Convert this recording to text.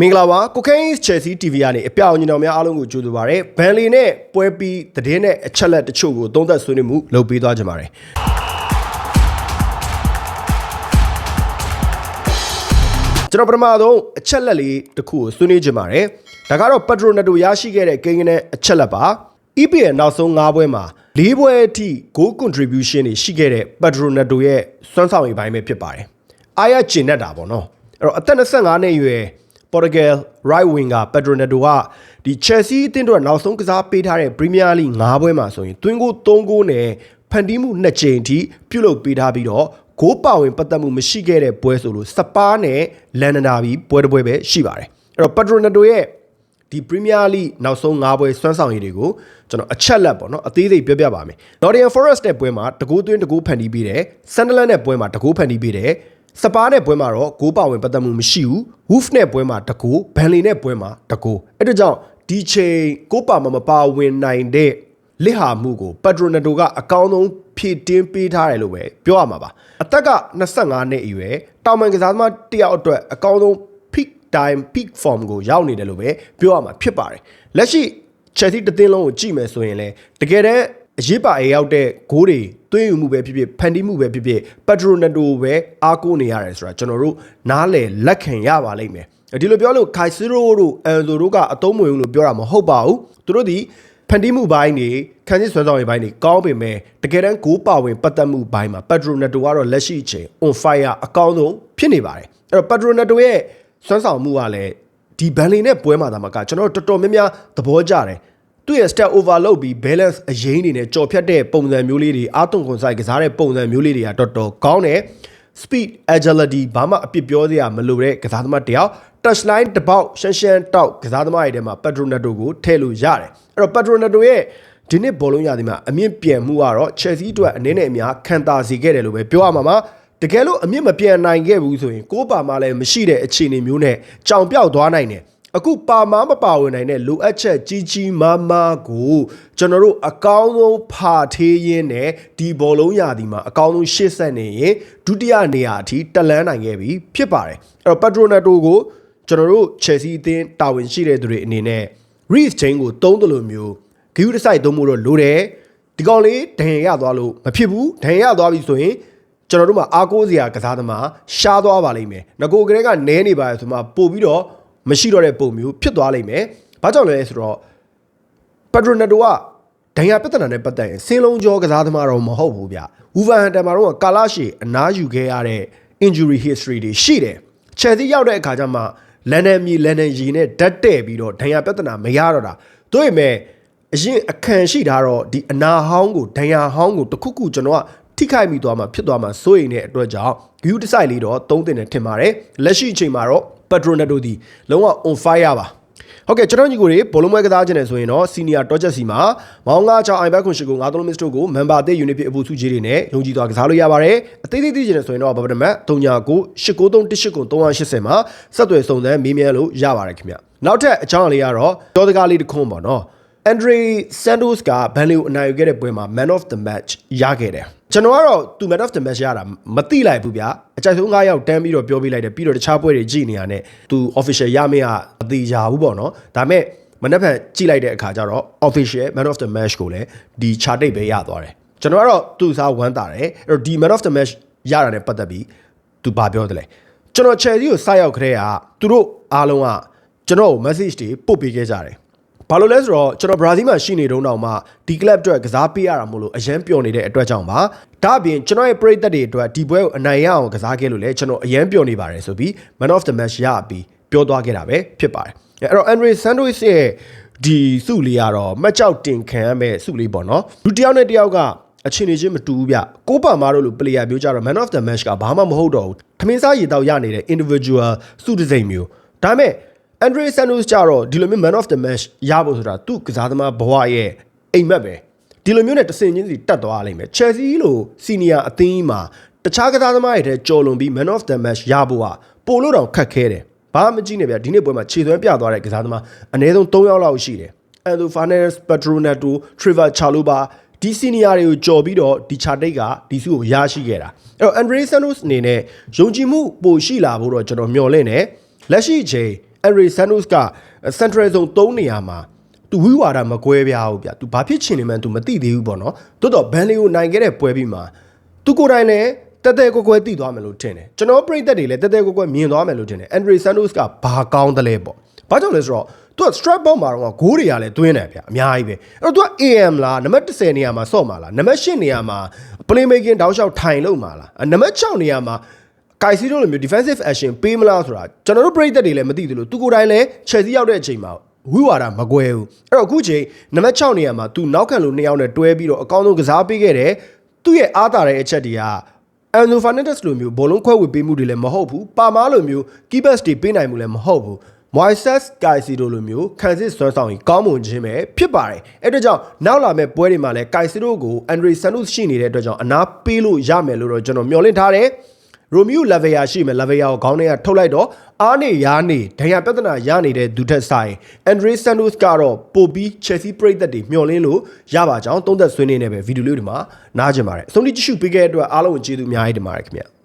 မင်္ဂလာပါကိုကိန်း Chelsea TV ကနေအပြောင်ညီတော်များအားလုံးကိုကြိုဆိုပါရစေဘန်လီနဲ့ပွဲပြီးသတင်းနဲ့အချက်လက်တချို့ကိုသုံးသပ်ဆွေးနွေးမှုလုပ်ပေးသွားကြပါမယ်ကျွန်တော်ပထမဆုံးအချက်လက်လေးတစ်ခုကိုဆွေးနွေးကြပါမယ်ဒါကတော့ Petronato ရရှိခဲ့တဲ့ကိန်းနဲ့အချက်လက်ပါ EPL နောက်ဆုံး၅ပွဲမှာ၄ပွဲအထိ goal contribution တွေရှိခဲ့တဲ့ Petronato ရဲ့စွမ်းဆောင်ရည်ပိုင်းပဲဖြစ်ပါတယ်အားရကျင်တတ်တာပေါ့နော်အဲ့တော့အသက်25နှစ်အရွယ် Portugal right winger Pedro Neto ကဒီ Chelsea အသင်းတို့နောက်ဆုံးကစားပေးထားတဲ့ Premier League ၅ပွဲမှာဆိုရင်တွင်းကို3ဂိုးနဲ့ဖန်တီးမှု2ကြိမ်အထိပြုလုပ်ပေးထားပြီးတော့ဂိုးပါဝင်ပတ်သက်မှုမရှိခဲ့တဲ့ပွဲဆိုလို့စပါးနဲ့လန်ဒနာပြီးပွဲတစ်ပွဲပဲရှိပါတယ်အဲ့တော့ Pedro Neto ရဲ့ဒီ Premier League နောက်ဆုံး၅ပွဲစွမ်းဆောင်ရည်တွေကိုကျွန်တော်အချက်လက်ပေါ့နော်အသေးစိတ်ပြောပြပါမယ် Nottingham Forest တဲ့ပွဲမှာတကူသွင်းတကူဖန်တီးပေးတယ် Sunderland တဲ့ပွဲမှာတကူဖန်တီးပေးတယ် စပါးနဲ့ပွဲမှာတော့ဂိုးပါဝင်ပတ်သက်မှုမရှိဘူး Wolf နဲ့ပွဲမှာတကူဘန်လီနဲ့ပွဲမှာတကူအဲ့ဒါကြောင့်ဒီချိန်ကိုပါမမပါဝင်နိုင်တဲ့လစ်ဟာမှုကိုပက်ဒရိုနက်တိုကအကောင်းဆုံးဖြည့်တင်းပေးထားတယ်လို့ပဲပြောရမှာပါအသက်က25နှစ်အရွယ်တောင်ပန်ကစားသမားတယောက်အတွက်အကောင်းဆုံး peak time peak form ကိုရောက်နေတယ်လို့ပဲပြောရမှာဖြစ်ပါတယ်လက်ရှိ Chelsea တသင်းလုံးကိုကြည့်မယ်ဆိုရင်လည်းတကယ်တမ်း အရေးပါအရောက်တဲ့ဂိုးတွေသွင်းယူမှုပဲဖြစ်ဖြစ်ဖန်တီးမှုပဲဖြစ်ဖြစ်ပက်ဒရိုနက်တိုပဲအားကိုးနေရတယ်ဆိုတာကျွန်တော်တို့နားလည်လက်ခံရပါလိမ့်မယ်ဒီလိုပြောလို့ခိုင်စီရိုတို့အန်ဆိုတို့ကအတုံးမဝင်ဘူးလို့ပြောတာမဟုတ်ပါဘူးသူတို့ဒီဖန်တီးမှုဘိုင်းတွေခန်းစစ်ဆွဲဆောင်ရေးဘိုင်းတွေကောင်းပေမဲ့တကယ်တမ်းဂိုးပါဝင်ပတ်သက်မှုဘိုင်းမှာပက်ဒရိုနက်တိုကတော့လက်ရှိအချိန် on fire အကောင်းဆုံးဖြစ်နေပါတယ်အဲ့တော့ပက်ဒရိုနက်တိုရဲ့စွမ်းဆောင်မှုကလည်းဒီဘန်လီနဲ့ပွဲမှာဒါမှကကျွန်တော်တို့တော်တော်များများသဘောကျတယ် သူ့ရဲ့ step over လုပ်ပြီး balance အရင်နေနဲ့ကြော်ဖြတ်တဲ့ပုံစံမျိုးလေးတွေအာတုံကွန်ဆိုင်ကစားတဲ့ပုံစံမျိုးလေးတွေကတော်တော်ကောင်းတယ် speed agility ဘာမှအပြစ်ပြောစရာမလိုတဲ့ကစားသမားတယောက် touch line တစ်ပေါက်ရှန်ရှန်တောက်ကစားသမားတွေထဲမှာ Petronato ကိုထည့်လို့ရတယ်အဲ့တော့ Petronato ရဲ့ဒီနှစ်ဘောလုံးရသည်မှာအမြင့်ပြန်မှုကတော့ Chelsea အတွက်အနေနဲ့အများခံတာစီခဲ့တယ်လို့ပဲပြောရမှာပါတကယ်လို့အမြင့်မပြန်နိုင်ခဲ့ဘူးဆိုရင်ကိုးပါမလည်းမရှိတဲ့အခြေအနေမျိုးနဲ့ကြောင်ပြောက်သွားနိုင်တယ် အခုပါမမပါဝင်နိုင်တဲ့လိုအပ်ချက်ကြီးကြီးမားမားကိုကျွန်တော်တို့အကောင်းဆုံးဖာထေးရင်းနဲ့ဒီဘောလုံးရာသီမှာအကောင်းဆုံးရှေ့ဆက်နေရင်ဒုတိယနေရာအထိတက်လန်းနိုင်ခဲ့ပြီဖြစ်ပါတယ်အဲ့တော့ပက်ဒရိုနက်တိုကိုကျွန်တော်တို့ Chelsea အသင်းတာဝန်ရှိတဲ့သူတွေအနေနဲ့ Reece James ကိုသုံးတယ်လို့မျိုးဂီယူတစ်ဆိုင်သုံးဖို့တော့လိုတယ်ဒီကောင်လေးဒဏ်ရရသွားလို့မဖြစ်ဘူးဒဏ်ရရသွားပြီဆိုရင်ကျွန်တော်တို့မှာအားကိုးစရာကစားသမားရှားသွားပါလိမ့်မယ်ငကိုကလေးကနဲနေပါရဆိုမှပို့ပြီးတော့ မရှိတော့တဲ့ပုံမျိုးဖြစ်သွားလိမ့်မယ်။ဘာကြောင့်လဲဆိုတော့ပက်ဒရိုနက်တိုကဒဏ်ရာပြဿနာနဲ့ပတ်သက်ရင်စင်းလုံးကျော်ကစားသမားတော့မဟုတ်ဘူးဗျ။ဝူဗန်ဟန်တန်မှာတော့ကာလာရှီအနားယူခဲ့ရတဲ့ injury history တွေရှိတယ်။ Chelsea ရောက်တဲ့အခါကျမှလန်ဒန်မြေလန်ဒန်ရီနဲ့ဓာတ်တဲ့ပြီးတော့ဒဏ်ရာပြဿနာမရတော့တာ။တို့ပေမဲ့အရင်အခန့်ရှိထားတော့ဒီအနာဟောင်းကိုဒဏ်ရာဟောင်းကိုတခုခုကျွန်တော်ကထိခိုက်မိသွားမှာဖြစ်သွားမှာစိုးရိမ်တဲ့အတွက်ကြောင့် view တစ်ဆိုင်လေးတော့သုံးတင်နေထင်ပါတယ်လက်ရှိအချိန်မှာတော့ Petronato ဒီလုံးဝ on fire ပါဟုတ်ကဲ့ကျွန်တော်ညီကိုတွေဘောလုံးပွဲကစားခြင်းနဲ့ဆိုရင်တော့ senior project စီမှာမောင်းကားချောင်း iPad ခွန်ရှိကို93 miss တို့ကို member အသစ် unit ဖြစ်အပူစုကြီးတွေနဲ့ယုံကြည်သွားကစားလို့ရပါတယ်အသေးသေးသိခြင်းနဲ့ဆိုရင်တော့ဗဗဒမတ်39 893188380မှာဆက်သွယ်စုံစမ်းမေးမြန်းလို့ရပါတယ်ခင်ဗျနောက်ထပ်အကြောင်းအလေးကတော့ဒေါ်တကားလေးတစ်ခွန်းပေါ့နော် အန်ဒရီဆန်ဒိုစ်ကဘန်လီကိုအနိုင်ယူခဲ့တဲ့ပွဲမှာ man of the match ရခဲ့တယ်ကျွန်တော်ကတော့သူ man of the match ရတာမသိလိုက်ဘူးဗျာအကြိုက်ဆုံး9ယောက်တန်းပြီးတော့ပြောပြလိုက်တယ်ပြီးတော့တခြားပွဲတွေကြည့်နေရတဲ့သူ official ရမယ့်ဟာအသေးကြဘူးပေါ့နော်ဒါပေမဲ့မနေ့ကကြည့်လိုက်တဲ့အခါကျတော့ official man of the match ကိုလည်းဒီ chart တိတ်ပဲရသွားတယ်ကျွန်တော်ကတော့သူစားဝမ်းတာတယ်အဲ့တော့ဒီ man of the match ရတာနဲ့ပတ်သက်ပြီးသူဘာပြောတယ်လဲကျွန်တော် Chelsea ကိုစရောက်ခတဲ့ကသူတို့အားလုံးကကျွန်တော်ကို message တွေပို့ပေးခဲ့ကြတယ် ဘာလို့လဲဆိုတော့ကျွန်တော်ဘရာဇီးမှာရှိနေတုန်းတောင်မှဒီ club အတွက်ကစားပေးရတာမို့လို့အရန်ပျော်နေတဲ့အတွက်ကြောင့်ပါဒါအပြင်ကျွန်တော်ရဲ့ပရိသတ်တွေအတွက်ဒီပွဲကိုအနိုင်ရအောင်ကစားခဲ့လို့လဲကျွန်တော်အရန်ပျော်နေပါတယ်ဆိုပြီး man of the match ရပြီးပြောသွားခဲ့တာပဲဖြစ်ပါတယ်အဲ့တော့ Andre Santos ရဲ့ဒီစုလေးကတော့မှတ်ကြောက်တင်ခံရမဲ့စုလေးပေါ့နော်လူတစ်ယောက်နဲ့တစ်ယောက်ကအခြေအနေချင်းမတူဘူးဗျကိုပါမာတို့လို player မျိုးကြတော့ man of the match ကဘာမှမဟုတ်တော့ဘူးထမင်းစားရည်တောက်ရနေတဲ့ individual စုတစ်စိမ်မျိုးဒါပေမဲ့ အန်ဒရီဆန်နိုစ်ကြတော့ဒီလိုမျိုး man of the match ရဖို့ဆိုတာသူ့ကစားသမားဘဝရဲ့အိမ်မက်ပဲဒီလိုမျိုးနဲ့တဆင်ချင်းစီတက်သွားလိမ့်မယ် Chelsea လိုစီနီယာအသင်းမှာတခြားကစားသမားတွေထဲကြော်လွန်ပြီး man of the match ရဖို့ကပိုလို့တော့ခက်ခဲတယ်ဘာမှမကြည့်နဲ့ဗျဒီနေ့ပွဲမှာခြေသွမ်းပြသွားတဲ့ကစားသမားအနည်းဆုံး3ယောက်လောက်ရှိတယ် Anthony Fernandez Petronato Trevor Chalobah ဒီစီနီယာတွေကိုကြော်ပြီးတော့ဒီချာတိတ်ကဒီစုကိုရရှိခဲ့တာအဲ့တော့ Andre Santos အနေနဲ့ယုံကြည်မှုပိုရှိလာဖို့တော့ကျွန်တော်မျှော်လင့်တယ်လက်ရှိအချိန် အန်ရီဆန်နုစ်ကစန်ထရယ်ဇုံ3နေရာမှာသူဝိဝါဒမကွဲပြားဘူးဗျသူဘာဖြစ်ချင်နေမှန်းသူမသိသေးဘူးပေါ့နော်တိုးတော့ဘန်လီကိုနိုင်ခဲ့တဲ့ပွဲပြီးမှာသူကိုယ်တိုင်လည်းတက်တဲ့ကွက်ကွက်သိသွားမယ်လို့ထင်တယ်ကျွန်တော်ပြိသက်တွေလည်းတက်တဲ့ကွက်ကွက်မြင်သွားမယ်လို့ထင်တယ်အန်ရီဆန်နုစ်ကဘာကောင်းတယ်လဲပေါ့ဘာကြောင့်လဲဆိုတော့သူက strap ဘောမှာတော့ဂိုးတွေကလည်းတွင်းတယ်ဗျအများကြီးပဲအဲ့တော့သူက AM လားနံပါတ်10နေရာမှာစော့မှာလားနံပါတ်10နေရာမှာ play making တောက်လျှောက်ထိုင်လို့မှာလားနံပါတ်6နေရာမှာ ကိုင်စီတို့လိုမျိုး defensive action ပေးမလားဆိုတာကျွန်တော်တို့ပြည်သက်တွေလည်းမသိသလိုသူကိုယ်တိုင်လည်း Chelsea ရောက်တဲ့အချိန်မှာဝိဝါဒမကွဲဘူးအဲ့တော့အခုချိန်နံပါတ်6နေရာမှာသူနောက်ခံလိုနှစ်ယောက်နဲ့တွဲပြီးတော့အကောင်းဆုံးကစားပေးခဲ့တယ်သူ့ရဲ့အားသာတဲ့အချက်တွေကအန်နိုဖာနက်ဒက်လိုမျိုးဘောလုံးခွဲဝေပေးမှုတွေလည်းမဟုတ်ဘူးပါမားလိုမျိုးကီးဘတ်တွေပေးနိုင်မှုလည်းမဟုတ်ဘူးမွိုင်ဆက်ကိုင်စီဒိုလိုမျိုးခံစစ်စွမ်းဆောင်ရင်ကောင်းမွန်ခြင်းပဲဖြစ်ပါတယ်အဲ့ဒါကြောင့်နောက်လာမယ့်ပွဲတွေမှာလည်းကိုင်စီဒိုကိုအန်ဒရီဆန်နုစ်ရှိနေတဲ့အတွက်ကြောင့်အနာပေးလို့ရမယ်လို့တော့ကျွန်တော်မျှော်လင့်ထားတယ် ရိုမီယိုလာဗေယာရှိမယ်လာဗေယာကိုခေါင်းထဲကထုတ်လိုက်တော့အားနေရားနေဒဏ်ရာပြဿနာရနေတဲ့ဒူထက်ဆိုင်အန်ဒရီဆန်နုစ်ကတော့ပိုပြီး Chelsea ပရိသတ်တွေမျှော်လင့်လို့ရပါကြောင်းသုံးသက်ဆွေးနွေးနေပဲဗီဒီယိုလေးတွေမှာနားကြင်ပါတယ်အဆုံးထိကြည့်ရှုပေးခဲ့တဲ့အတွက်အားလုံးကိုကျေးဇူးအများကြီးတင်ပါတယ်ခင်ဗျာ